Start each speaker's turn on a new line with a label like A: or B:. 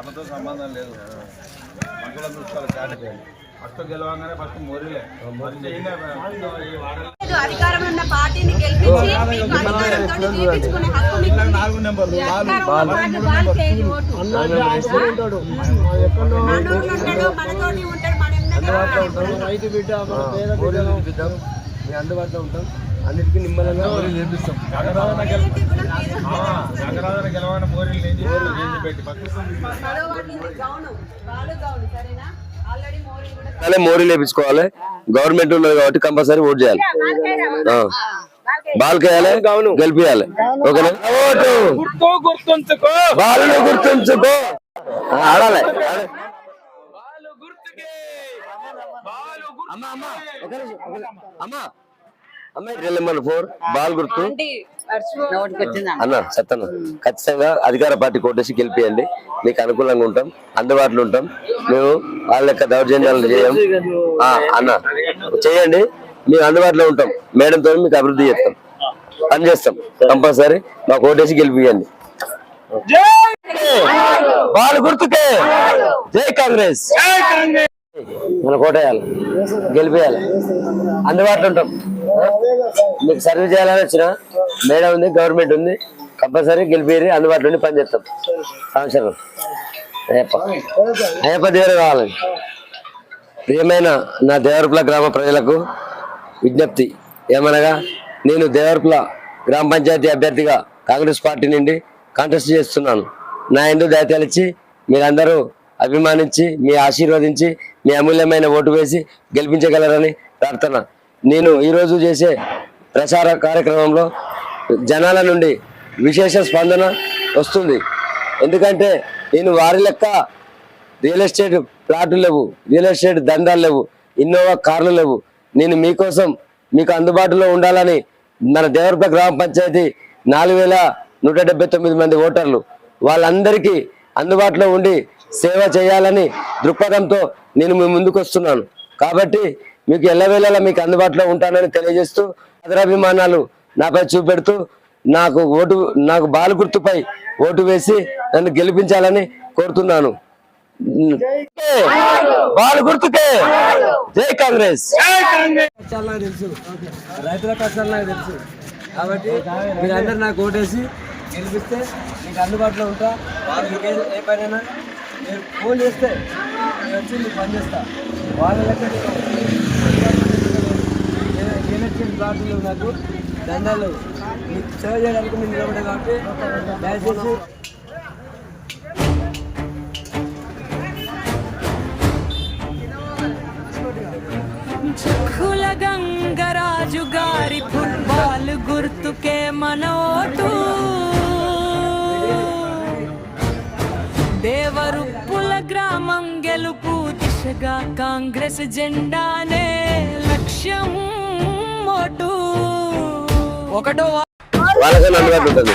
A: మనతో సంబంధం లేదు. మనుషుల చూసుకోవాలి క్యాటరీ ఫస్ట్ గెలవగానే ఫస్ట్ మోరీలే
B: అధికారంలో ఉన్న పార్టీని గెలిపించి హక్కు.
A: నాలుగు
B: ఉంటాడు? మన
C: బిడ్డ. మన పేద బిడ్డలు
D: చూపిద్దాం మీ అందుబాటులో ఉంటాం. అన్నిటికీ నిమ్మలంగా ఊరికి చేపిస్తాం
A: జగరాధన గెల ఆ, జగరాధన గెలవగానే మోరీలు నేను చేసి పెట్టి
D: మోరీ లేపించుకోవాలి గవర్నమెంట్ ఉన్నది కాబట్టి కంపల్సరీ ఓట్ చేయాలి. ఆ. బాల్కేయాలి గెలిపియాలి. ఓకేనా? ఓటు.
A: గుర్తుంచుకో.
D: బాలుని గుర్తుంచుకో. ఆ, ఆడాలి. అమ్మా అమ్మా. ఒక నిమిషం, ఒక నిమిషం. అమ్మా. అమ్మాయి నెంబర్ ఫోర్. బాల్ గుర్తు. అన్న ఖచ్చితంగా అధికార పార్టీ కోటేసి గెలిపియండి. మీకు అనుకూలంగా ఉంటాం. అందుబాటులో ఉంటాం. మేము వాళ్ళ యొక్క దౌర్జన్యాలు చేయం. ఆ, అన్న చేయండి. మేము అందుబాటులో ఉంటాం. మేడంతో మీకు అభివృద్ధి చేస్తాం. పని చేస్తాం. కంపల్సరీ మాకు ఓటేసి గెలిపియండి. బాల్ గుర్తుకే. జై కాంగ్రెస్. మన కోటేయాలి గెలిపేయాలి. అందుబాటులో ఉంటాం. మీకు సర్వీస్ చేయాలని వచ్చిన మేడం ఉంది గవర్నమెంట్ ఉంది కంపల్సరీ గెలిపేరి అందుబాటులో ఉండి పనిచేస్తాం సంవత్సరం. అయ్యప్ప. అయ్యప్ప దేవర కావాలండి ప్రియమైన నా దేవరపుల గ్రామ ప్రజలకు విజ్ఞప్తి. ఏమనగా నేను దేవరపుల గ్రామ పంచాయతీ అభ్యర్థిగా కాంగ్రెస్ పార్టీ నుండి కాంటెస్ట్ చేస్తున్నాను. నా ఎందు దయతలిచ్చి మీరందరూ అభిమానించి మీ ఆశీర్వదించి మీ అమూల్యమైన ఓటు వేసి గెలిపించగలరని ప్రార్థన. నేను ఈరోజు చేసే ప్రచార కార్యక్రమంలో జనాల నుండి విశేష స్పందన వస్తుంది. ఎందుకంటే నేను వారి లెక్క రియల్ ఎస్టేట్ ప్లాట్లు లేవు రియల్ ఎస్టేట్ దండాలు లేవు ఇన్నోవా కార్లు లేవు. నేను మీకోసం మీకు అందుబాటులో ఉండాలని మన దేవరప గ్రామ పంచాయతీ నాలుగు వేల నూట డెబ్బై తొమ్మిది మంది ఓటర్లు వాళ్ళందరికీ అందుబాటులో ఉండి సేవ చేయాలని దృక్పథంతో నేను మీ ముందుకు వస్తున్నాను. కాబట్టి మీకు ఎల్లవేళలా మీకు అందుబాటులో ఉంటానని తెలియజేస్తూ ఆదరాభిమానాలు నాపై చూపెడుతూ నాకు ఓటు నాకు బాలు గుర్తుపై ఓటు వేసి నన్ను గెలిపించాలని కోరుతున్నాను. బాలు గుర్తుకే. జై కాంగ్రెస్.
C: తెలుసు రైతుల కష్టాలు నాకు తెలుసు. కాబట్టి మీరందరూ నాకు ఓటేసి గెలిపిస్తే మీకు అందుబాటులో ఉంటా. ఏ- ఏ పనైనా మీరు ఫోన్ చేస్తే నేను వచ్చి మీకు పని చేస్తా. వాళ్ళ లెక్క ఎలక్షన్ ప్లాట్లు నాకు దండాలు. మీకు సేవ చేయడానికి నేను నిలబడే కాబట్టి దయచేసి
E: గంగరాజు గారి ఫుట్బాల్ గుర్తుకే మనో దేవరుప్పుల గ్రామం గెలుపు దిశగా కాంగ్రెస్ జెండానే లక్ష్యం ఓటు ఒకటో
D: వాళ్ళకన్నా ఉంటుంది